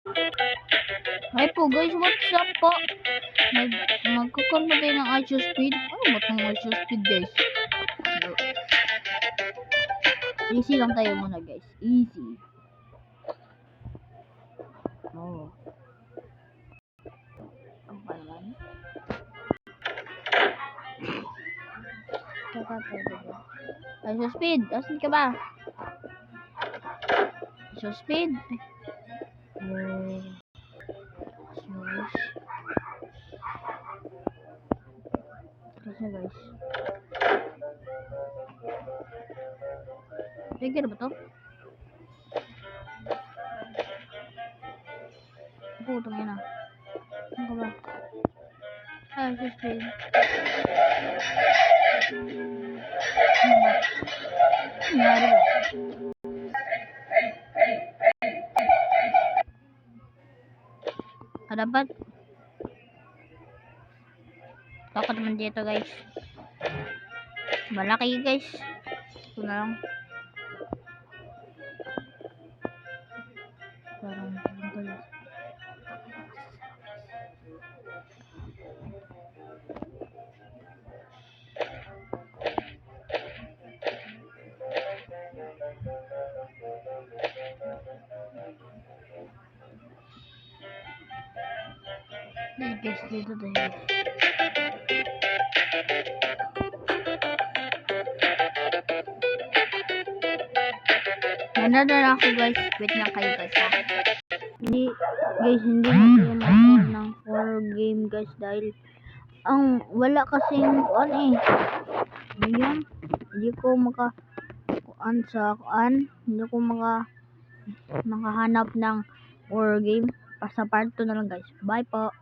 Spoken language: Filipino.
Hi po guys, what's up po? Mag magkukon ba tayo ng ISO speed? Ano ba itong ISO speed guys? Easy lang tayo muna guys. Easy. Oh. Ang pa naman. Teka, teka, teka. ISO speed, asan ka ba? ISO speed. Oh. Sus. Kasi guys. Trigger ba to? Putong ina. Ano ka ba? Ay, sus Ano ba? Takot naman dito guys. Malaki guys. Ito na lang. Parang ano guys. Guys, dito tayo. Nandun na ako guys. Wait lang kayo guys ha. Hindi, guys, hindi na tayo makakuha ng horror game guys dahil ang wala kasing kuan eh. Ayan. Hindi ko maka kuan sa kuan. Hindi ko maka makahanap ng horror game. Sa part 2 na lang guys. Bye po.